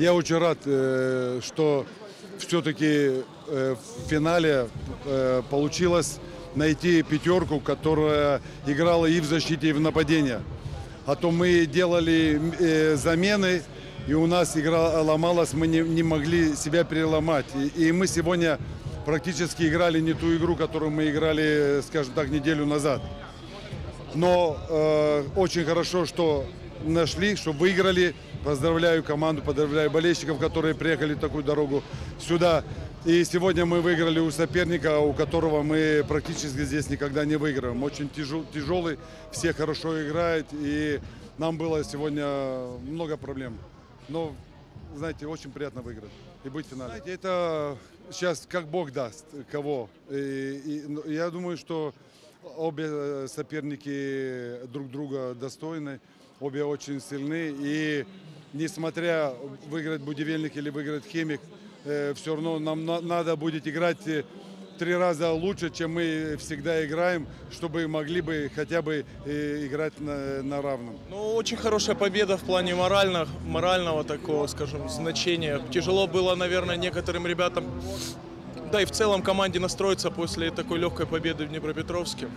Я очень рад, э, что все-таки в финале э, получилось найти пятерку, которая играла и в защите, и в нападении. А то мы делали э, замены, и у нас игра ломалась, мы не, не могли себя переломать. И, и мы сегодня практически играли не ту игру, которую мы играли, скажем так, неделю назад. Но э, очень хорошо, что нашли, что выиграли. Поздравляю команду, поздравляю болельщиков, которые приехали такую дорогу сюда. И сегодня мы выиграли у соперника, у которого мы практически здесь никогда не выиграем. Очень тяжел, тяжелый, все хорошо играют, и нам было сегодня много проблем. Но, знаете, очень приятно выиграть и быть в финале. Знаете, это сейчас как Бог даст, кого. И, и, я думаю, что обе соперники друг друга достойны, обе очень сильны. И несмотря выиграть Будивельник или выиграть Химик, э, все равно нам на, надо будет играть э, три раза лучше, чем мы всегда играем, чтобы могли бы хотя бы э, играть на, на равном. Ну, очень хорошая победа в плане морального, морального такого, скажем, значения. Тяжело было, наверное, некоторым ребятам, да и в целом команде настроиться после такой легкой победы в Днепропетровске.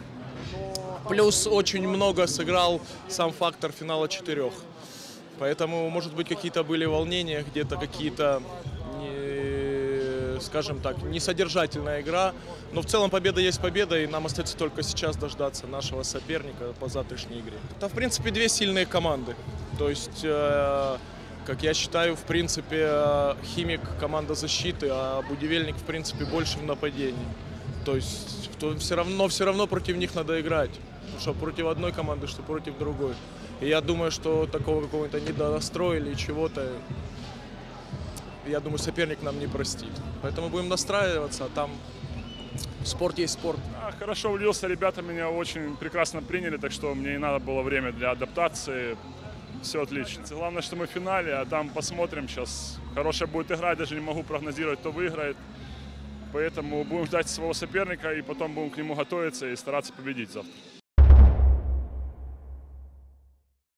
Плюс очень много сыграл сам фактор финала четырех. Поэтому, может быть, какие-то были волнения, где-то какие-то, скажем так, несодержательная игра. Но в целом победа есть победа, и нам остается только сейчас дождаться нашего соперника по завтрашней игре. Это, в принципе, две сильные команды. То есть, э, как я считаю, в принципе, э, Химик – команда защиты, а Будивельник, в принципе, больше в нападении. То есть, то все равно, все равно против них надо играть. Что против одной команды, что против другой. И я думаю, что такого какого-то недонастроя или чего-то, я думаю, соперник нам не простит. Поэтому будем настраиваться, а там спорт есть спорт. А, хорошо влился, ребята меня очень прекрасно приняли, так что мне не надо было время для адаптации. Все отлично. Главное, что мы в финале, а там посмотрим сейчас. Хорошая будет игра, даже не могу прогнозировать, кто выиграет. Поэтому будем ждать своего соперника и потом будем к нему готовиться и стараться победить завтра.